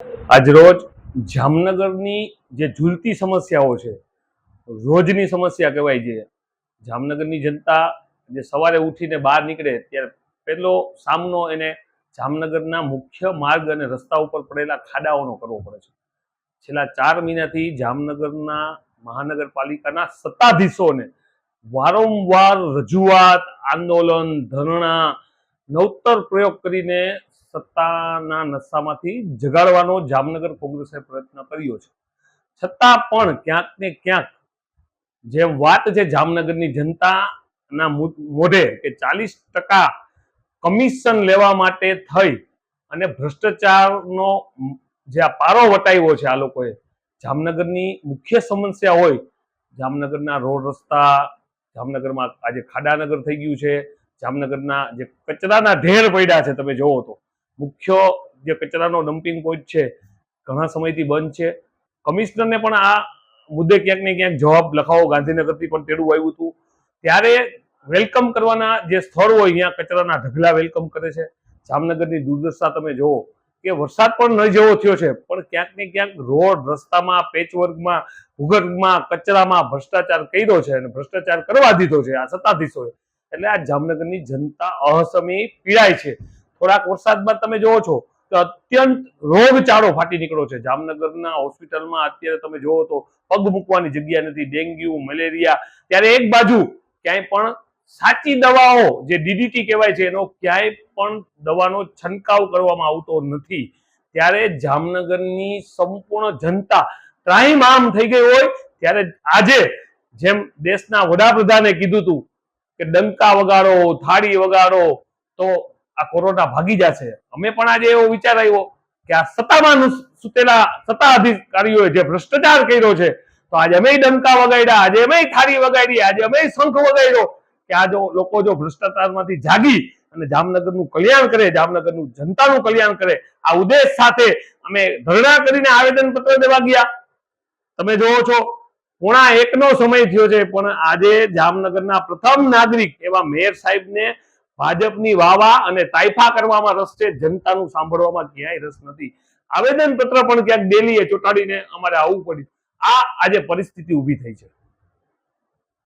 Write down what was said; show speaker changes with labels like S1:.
S1: આજરોજ જામનગરની જે ઝૂલતી સમસ્યાઓ છે, રોજની સમસ્યા કહેવાય છે જામનગરની જનતા જે સવારે ઉઠીને બહાર નીકળે ત્યારે પહેલો સામનો એને જામનગરના મુખ્ય માર્ગ અને રસ્તા ઉપર પડેલા ખાડાઓનો કરવો પડે છે. છેલ્લા ચાર મહિનાથી જામનગરના મહાનગરપાલિકાના સત્તાધીશોને વારંવાર રજૂઆત, આંદોલન, ધરણા, નવતર પ્રયોગ કરીને સત્તાના નશામાંથી જગાડવાનો જામનગર કોંગ્રેસે પ્રયત્ન કર્યો છે. છતાં પણ ક્યાંક ને ક્યાંક જે વાત છે જામનગરની જનતાના મોઢે કે ચાલીસ ટકા કમિશન લેવા માટે થઈ અને ભ્રષ્ટાચારનો જે આ પારો વટાવ્યો છે આ લોકોએ, જામનગરની મુખ્ય સમસ્યા હોય, જામનગરના રોડ રસ્તા, જામનગરમાં આજે ખાડાનગર થઈ ગયું છે, જામનગરના જે કચરાના ઢેર પડ્યા છે, તમે જોવો તો. મુખ્ય જે કચરાનો ડમ્પિંગ પોઈન્ટ છે, ઘણા સમયથી બંધ છે. કમિશનરને પણ આ મુદ્દે ક્યાંક ને ક્યાંક જવાબ લખાવો ગાંધીનગરથી પણ તેડું આવ્યું હતું. ત્યારે વેલકમ કરવાના જે સ્થળ હોય અહીંયા કચરાના ઢગલા વેલકમ કરે છે. જામનગરની દુર્દશા તમે જુઓ કે વરસાદ પણ ન જેવો થયો છે, પણ ક્યાંક ને ક્યાંક રોડ, રસ્તામાં પેચવર્કમાં ભૂગર્ભમાં, કચરામાં ભ્રષ્ટાચાર કર્યો છે અને ભ્રષ્ટાચાર કરવા દીધો છે, આ સત્તાધીશોએ. એટલે આ જામનગરની જનતા અહસમી પીડાય છે. થોડાક વરસાદ બાદ તમે જોવો છો કે અત્યંત રોગચાળો ફાટી નીકળ્યો છે. જામનગરના હોસ્પિટલમાં અત્યારે તમે જોવો તો પગ મૂકવાની જગ્યા નથી. ડેન્ગ્યુ, મલેરિયા, ત્યારે એક બાજુ ક્યાંય પણ સાચી દવાઓ જે ડીડીટી કહેવાય છે, એનો ક્યાંય પણ દવાનો છંટકાવ કરવામાં આવતો નથી. ત્યારે જામનગરની સંપૂર્ણ જનતા ત્રાહીમામ થઈ ગઈ હોય, ત્યારે આજે જેમ દેશના વડાપ્રધાને કીધું હતું કે ડંકા વગાડો, થાળી વગાડો, તો આ કોરોના ભાગી જશે. અમે પણ આજે એવો વિચાર આવ્યો કે આ સત્તામાં સુતેલા સત્તા અધિકારીઓએ જે ભ્રષ્ટાચાર કર્યો છે, તો આજે અમે ડંકા વગાડ્યા, આજે અમે થાળી વગાડી, આજે અમે શંખ વગાડ્યો કે આ જો લોકો જો ભ્રષ્ટાચારમાંથી જાગી અને જામનગરનું કલ્યાણ કરે, જામનગરનું જનતાનું કલ્યાણ કરે, આ ઉદ્દેશ સાથે અમે ધરણા કરીને આવેદન પત્ર દેવા ગયા. તમે જોવો છો, પોણા એકનો સમય થયો છે, પણ આજે જામનગરના પ્રથમ નાગરિક એવા મેયર સાહેબને ભાજપની વાવા અને તાઇફા કરવામાં રસ છે. જનતાનું સાંભળવામાં ક્યાંય રસ નથી. આવેદન પત્ર પણ ક્યાંક ડેલીએ ચોટાડીને અમારે આવવું પડ્યું. આ આજે પરિસ્થિતિ ઊભી થઈ છે.